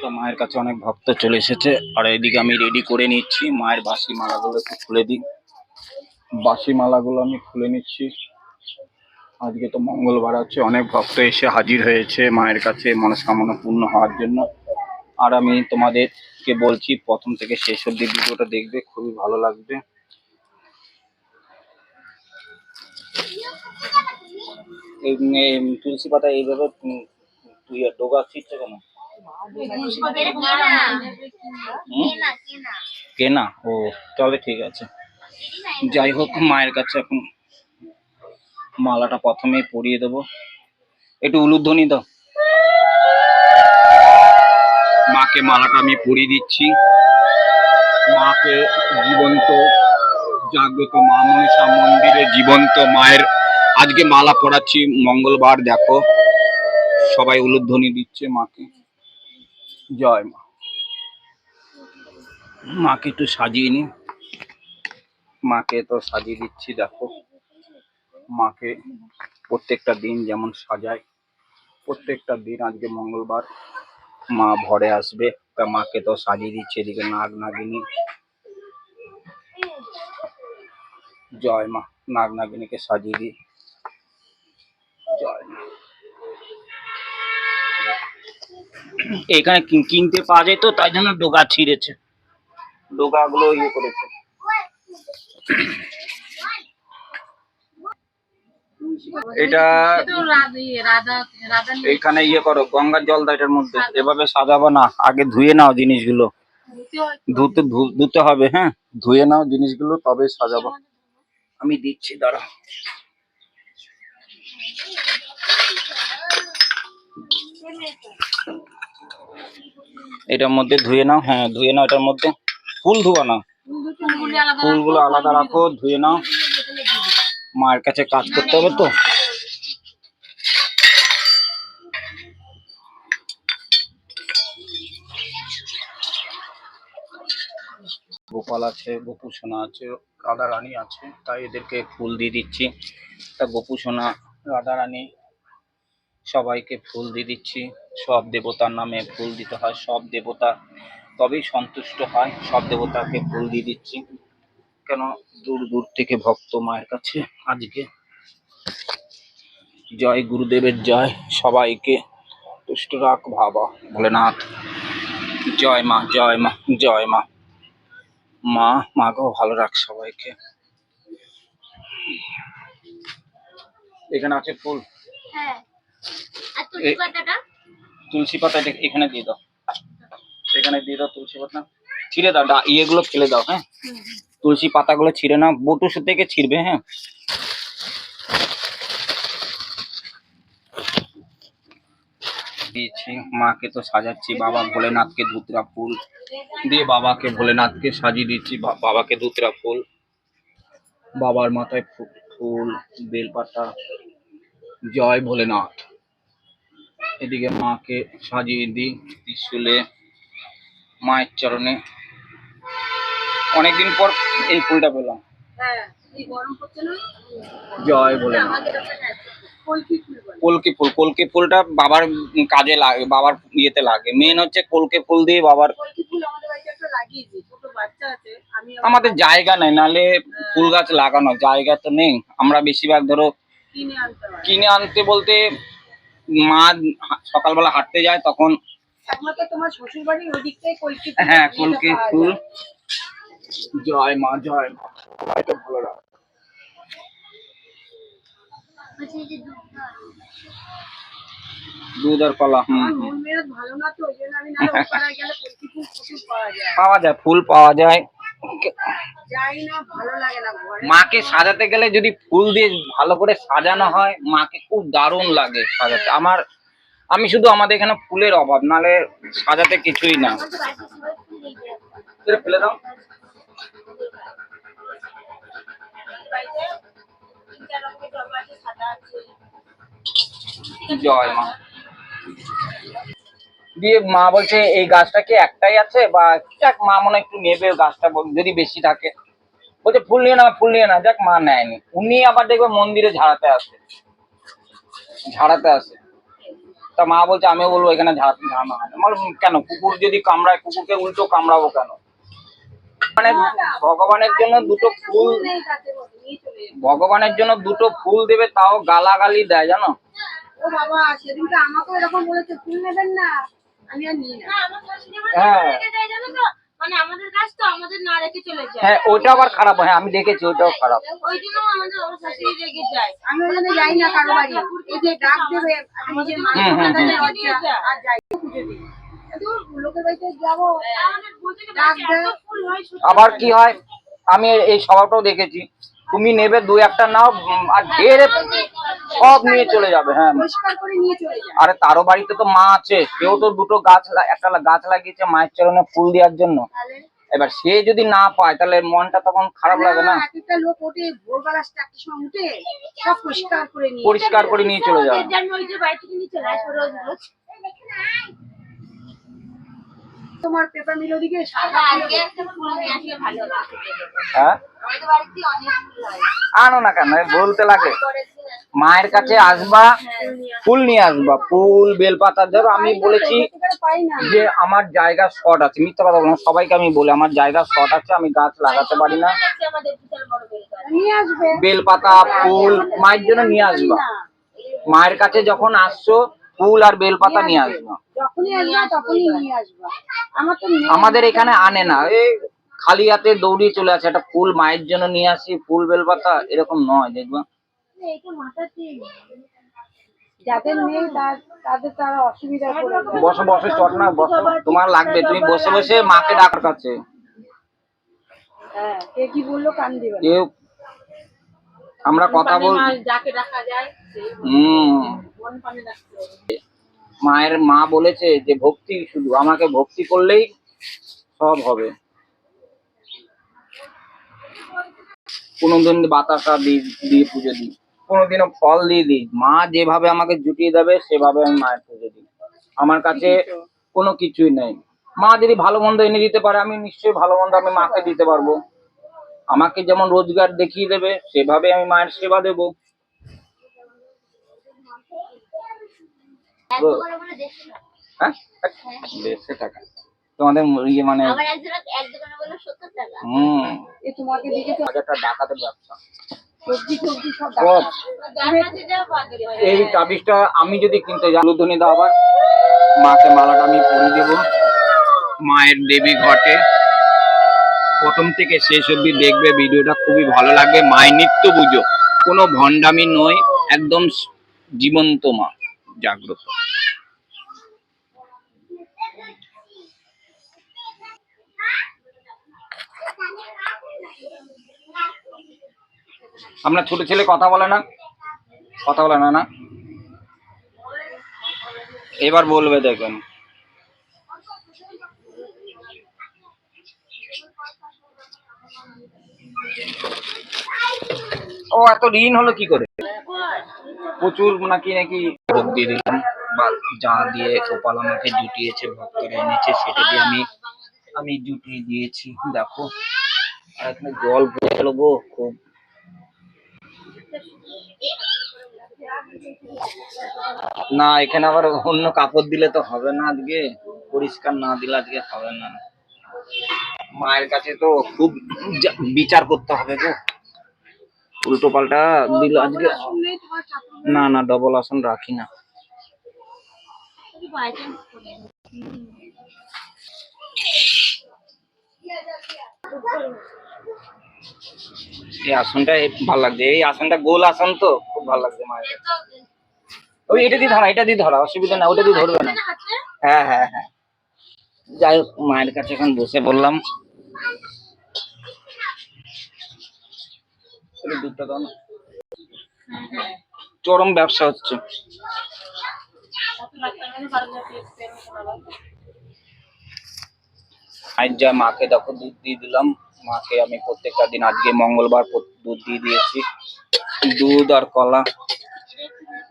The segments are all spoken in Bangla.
তো মায়ের কাছে অনেক ভক্ত চলে এসেছে। আর এদিকে আমি রেডি করে নিচ্ছি। মায়ের বাসি মালাগুলো একটু খুলে দিই। বাসি মালাগুলো আমি খুলে নিচ্ছি। আজকে তো মঙ্গলবার আছে। অনেক ভক্ত এসে হাজির হয়েছে মায়ের কাছে মনস্কামনা পূর্ণ হওয়ার জন্য। আর আমি তোমাদেরকে বলছি, প্রথম থেকে শেষ অব্দি ভিডিওটা দেখবে, খুবই ভালো লাগবে। তুলসী পাতা এইভাবে তুই ডোগা কেন? কেনা, ও তবে ঠিক আছে। যাই হোক, মায়ের কাছে এখন মালাটা প্রথমেই পরিয়ে দেবো। একটু উলুধ্বনি দাও। মাকে মালাটা আমি পরিয়ে দিচ্ছি। মাকে জীবন্ত, জাগ্রত মা মনসা মন্দিরে জীবন্ত মায়ের। আজকে মালা পরাচ্ছি, মঙ্গলবার দেখো। সবাই উলুধ্বনি দিচ্ছে মাকে। জয় মা। মাকে একটু সাজিয়ে নি। মাকে তো সাজিয়ে দিচ্ছি, দেখো। মাকে প্রত্যেকটা দিন যেমন সাজায়, প্রত্যেকটা দিন আজকে মঙ্গলবার মা ভরে আসবে, তা মাকে তো সাজিয়ে দিচ্ছে এদিকে নাগ নাগিনী। জয় মা, নাগ নাগিনীকে সাজিয়ে দিই জয় মা। এখানে কিন- কিনতে পাওয়া যায় তো, তাই জন্য ডোগা ছিঁড়েছে। ডোগাগুলো ইয়ে করেছে। এটা এখানে ইয়ে করো, গঙ্গার জল এটার মধ্যে। এভাবে সাজাবো না, আগে ধুয়ে জিনিসগুলো। ধুতে ধুতে হবে হ্যাঁ? ধুয়ে জিনিসগুলো আমি দিচ্ছি দাঁড়া এটার মধ্যে ধুয়ে নাও হ্যাঁ ধুয়ে নাও এটার মধ্যে। ফুল ধোয়া না। ফুলগুলো আলাদা রাখো, ধুয়ে নাও। মায়ের কাছে কাজ করতে হবে তো। গোপাল আছে, গোপু সোনা আছে রাধা রানী আছে, তাই এদেরকে ফুল দিয়ে দিচ্ছি। তা গোপু সোনা রাধা রানী সবাইকে ফুল দিয়ে দিচ্ছি। সব দেবতার নামে ফুল দিতে হয়, সব দেবতা তবেই সন্তুষ্ট হয়, সব দেবতাকে ফুল দিয়ে দিচ্ছি। কেন? দূর দূর থেকে ভক্ত মায়ের কাছে আজকে। জয় গুরুদেবের জয়, সবাইকে তুষ্ট রাখ ভাবা ভোলেনাথ। জয় মা জয় মা জয় মা। মা মাকেও ভালো রাখ সবাইকে। এখানে আছে ফুল। হ্যাঁ। আর তুলসী এ- পাতাটা? তুলসী পাতা এখানে দিয়ে দাও। এখানে দিয়ে দাও তুলসী পাতা। ছিঁড়ে দাও ইয়েগুলো ফেলে দাও হ্যাঁ? তুলসী পাতাগুলো ছিঁড়ে নাও বটুসু থেকে ছিঁড়বে হ্যাঁ? দিয়েছি মাকে তো সাজাচ্ছি বাবা ভোলেনাথকে ধুতরা ফুল। দিয়ে বাবাকে ভোলেনাথকে সাজিয়ে দিচ্ছি বাবাকে ধুতরা ফুল। বাবার মাথায় ফুল বেলপাতা। জয় ভোলেনাথ। এদিকে মাকে সাজিয়ে দিই ত্রিশুলে মায়ের চরণে। অনেকদিন পর এই ফুলটা পেলাম। হ্যাঁ জয় ফুল বলে। কলকে ফুল কলকে ফুলটা বাবার কাজে লাগে বাবার ইয়েতে লাগে। মেন হচ্ছে কলকে ফুল দিয়ে বাবার আমাদের জায়গা নেই নালে ফুল গাছ লাগানো জায়গা তো নেই। আমরা বেশিরভাগ ধরো কিনে আনতে বলতে মা হা- সকালবেলা হাঁটতে যায় তখন একমাত্র তোমার শ্বশুর বাড়ির ওই দিকটাই কলকি ফুল হ্যাঁ যেটা কলকে পাওয়া ফুল। যায়। জয় মা জয় মা। সবাইকে ভালো রাখ বলছি যে দুধটা। দুধ আর কলা হুম আমার হুম। মন মেজাজ ভালো না তো ওই জন্য আমি না ওপাড়ায় গেলে কলকি ফুল প্রচুর পাওয়া যায়। পাওয়া যায় ফুল পাওয়া যায়। যাই না ভালো লাগে না ঘরে মাকে সাজাতে গেলে যদি ফুল দিয়ে ভালো করে সাজানো হয় মাকে খুব দারুণ লাগে সাজাতে। আমার আমি শুধু আমাদের এখানে ফুলের অভাব নালে সাজাতে কিছুই না। ফুল দাও। জয় মা। দিয়ে মা বলছে এই গাছটা কি একটাই আছে? বা যাক মা মনে হয় একটু নেবে গাছটা যদি বেশি থাকে। বলছে ফুল নিয়ে না ফুল নিয়ে না। যাক মা নেয়নি। উনি আবার দেখবে মন্দিরে ঝাড়াতে আসে। ঝাড়াতে আসে। তা মা বলছে আমিও বলব এখানে ঝাড় ঝাড়া হয় না। কেন? কুকুর যদি কামড়ায় কুকুরকে উল্টো কামড়াবো কেন? মানে ভগবানের জন্য দুটো ফুল। ভগবানের জন্য দুটো ফুল দেবে তাও গালাগালি দেয় জানো? ও বাবা সেদিনকে আমাকেও এরকম বলেছে ফুল নেবেন না। আমি আর নিই না। না আমার শাশুড়ি হ্যাঁ। রেখে যায় জানো তো? মানে আমাদের কাজ তো আমাদের না রেখে চলে যায়। হ্যাঁ ওইটা আবার খারাপ হ্যাঁ আমি দেখেছি ওটাও খারাপ। ওই জন্য আমাদের আমার শাশুড়ি যায়। আমি ওখানে যাই না কারও বাড়ি। এই যে ডাক দেবে আর যাই দিই হয় সত্যি। আবার কি হয়? আমি এই স্বভাবটাও দেখেছি। তুমি নেবে দু একটা নাও আর ঢেরে সব নিয়ে চলে যাবে হ্যাঁ। পরিষ্কার করে নিয়ে চলে যায় আরে তারও বাড়িতে তো মা আছে সেও তো দুটো গাছ একটা গাছ লাগিয়েছে মায়ের চরণে ফুল দেওয়ার জন্য। এবার সে যদি না পায় তাহলে মনটা তখন খারাপ লাগে না। পরিষ্কার করে নিয়ে চলে যাবে যে আমি ওই যে বাড়ি থেকে নিয়ে চলে আসব রোজ রোজ তোমার পেপার মিল ওদিকে সাদা আজকে একটা ফুল নিয়ে আসলে ভালো লাগবে হ্যাঁ? আমাদের বাড়িতে অনেক ফুল আনো না কেন? বলতে লাগে। মায়ের কাছে আসবা ফুল নিয়ে আসবা। ফুল বেলপাতা ধরো আমি বলেছি যে আমার জায়গা শর্ট আছে। মিথ্যা কথা বলব সবাইকে আমি বলি আমার জায়গা শর্ট আছে আমি গাছ লাগাতে পারি না। বেলপাতা। ফুল মায়ের জন্য নিয়ে আসবা। মায়ের কাছে যখন আসছো ফুল আর বেলপাতা নিয়ে আসবা। যখনই আসবা তখনই নিয়ে আসবা। আমার তো নেই। আমাদের এখানে আনে না। এই খালি হাতে দৌড়িয়ে চলে আসে। একটা ফুল মায়ের জন্য নিয়ে আসি ফুল বেলপাতা এরকম নয় দেখবা। এইটা মাথাতে যাদের নেই তাদের তারা অসুবিধা করে দেয়। বসো বসো চট না বসো। তোমার লাগবে তুমি বসে বসে মাকে ডাকার কাছে হ্যাঁ কে কি বলল কান দিবে কেউ আমরা কথা বল যাকে ডাকা যায় হম। মায়ের মা বলেছে যে ভক্তি শুধু আমাকে ভক্তি করলেই সব হবে। কোনোদিন বাতাসা দিই দিয়ে পুজো দিই। কোনোদিনও ফল দিয়ে দিই। মা যেভাবে আমাকে জুটিয়ে দেবে সেভাবে আমি মায়ের পুজো দিই। আমার কাছে। কোনো কিছুই নেই। মা যদি ভালো মন্দ এনে দিতে পারে আমি নিশ্চয়ই ভালো মন্দ আমি মাকে দিতে পারব। আমাকে যেমন রোজগার দেখিয়ে দেবে সেভাবে আমি মায়ের সেবা দেবো। হ্যাঁ? দেড়শো টাকা। তোমাদের ইয়ে মানে হম। হাজারটা ডাকাতের ব্যবসা। এই চাবিসটা আমি যদি কিনতে যাই লুধুনি দাও আবার। মাকে মালাটা আমি পরিয়ে দেবো। মায়ের দেবী ঘটে। প্রথম থেকে শেষ অবধি দেখবে, ভিডিওটা খুবই ভালো লাগবে। মায়ের নিত্য পুজো, কোনো ভণ্ডামি নয়, একদম জীবন্ত মা, জাগ্রত। আপনার ছোট ছেলে কথা বলে না, কথা বলে না না। এবার বলবে দেখবেন ও এত ঋণ হলো কি করে? প্রচুর নাকি নাকি ভোগ দিয়ে দিলাম। বা যা দিয়ে গোপাল আমাকে জুটিয়েছে ভক্তরা এনেছে, সেটা দিয়ে আমি আমি জুটিয়ে দিয়েছি। দেখো এখানে জল পড়ে গেল গো, খুব। না, এখানে আবার অন্য কাপড় দিলে তো হবে না আজকে। পরিষ্কার না দিলে আজকে হবে না। মায়ের কাছে তো খুব বিচার করতে হবে গো। উল্টো পাল্টা দিল আজকে। না না ডবল আসন রাখি না। এই আসনটা ভালো লাগছে। এই আসনটা গোল আসন তো, খুব ভালো লাগছে মায়ের। ওই এটা দিয়ে ধরা, এটা দিয়ে ধরা, অসুবিধা না ওটা দিয়ে ধরবে না। হ্যাঁ হ্যাঁ হ্যাঁ। যাই হোক, মায়ের কাছে এখন বসে বললাম দুধটা দাও না। চরম ব্যবসা হচ্ছে। আজ যা মাকে দেখো দুধ দিয়ে দিলাম। মাকে আমি প্রত্যেকটা দিন আজকে মঙ্গলবার দুধ দিয়ে দিয়েছি। দুধ আর কলা।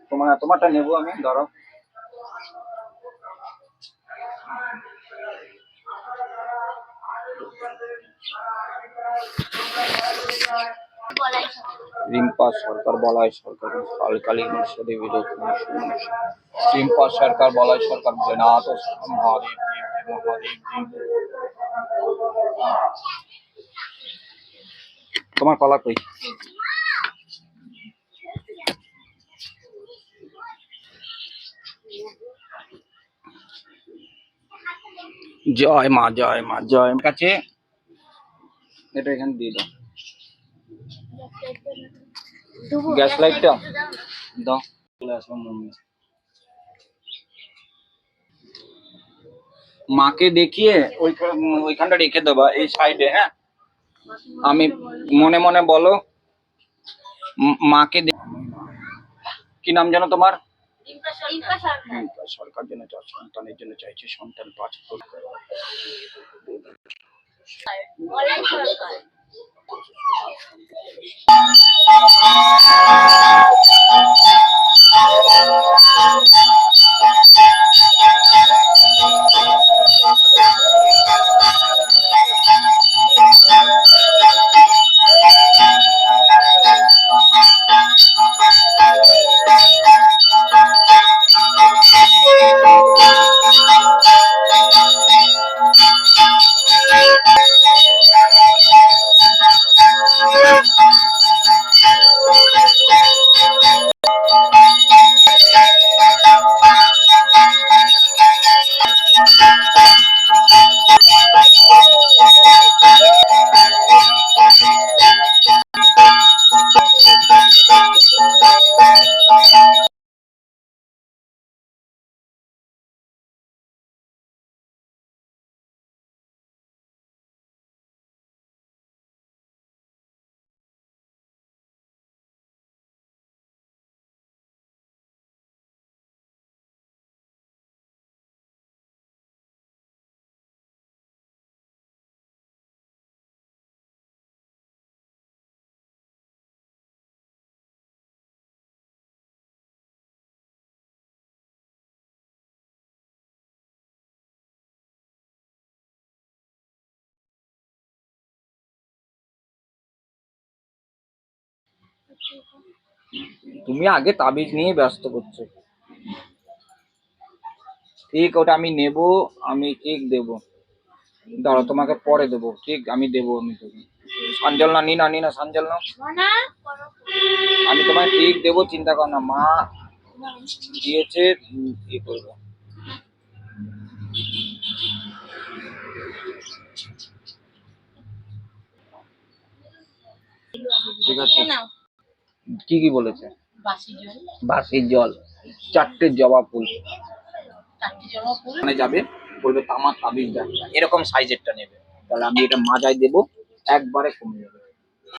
তোমার তোমারটা নেব আমি ধরো। রিম্পা সরকার বলাই সরকার কালকালী মৎস্য দেবীর টিম্পা সরকার বলয় সরকার তোমার কলা কই? জয় মা জয় মা, জয়। কাছে, এটা এখানে দিয়ে দাও। গ্যাস লাইটটা দাও। চলে আসব মম্মি মাকে দেখিয়ে ওইখান ওইখানটা রেখে দেবা এই সাইডে হ্যাঁ? আমি মনে মনে বলো মাকে কি নাম জানো তোমার? সরকার। সরকার। জন্য চার সন্তানের জন্য চাইছে সন্তান পাঁচ Thank you. তুমি আগে তাবিজ নিয়ে ব্যস্ত করছ। ঠিক ওটা আমি নেব আমি ঠিক দেব। দাঁড়া তোমাকে পরে দেবো ঠিক আমি দেবো আমি তোকে সঞ্জল না নি না নি না সঞ্জল না আমি তোমায় ঠিক দেবো চিন্তা কর না মা দিয়েছে ই করব। ঠিক আছে। কি কি বলেছে? বাসি জল। বাসির জল চারটে জবা ফুল। মানে যাবে বলবে তামার তাবিজ দেখ এরকম সাইজেরটা নেবে। তাহলে আমি এটা মাজায় দেবো একবারে কমে যাবে।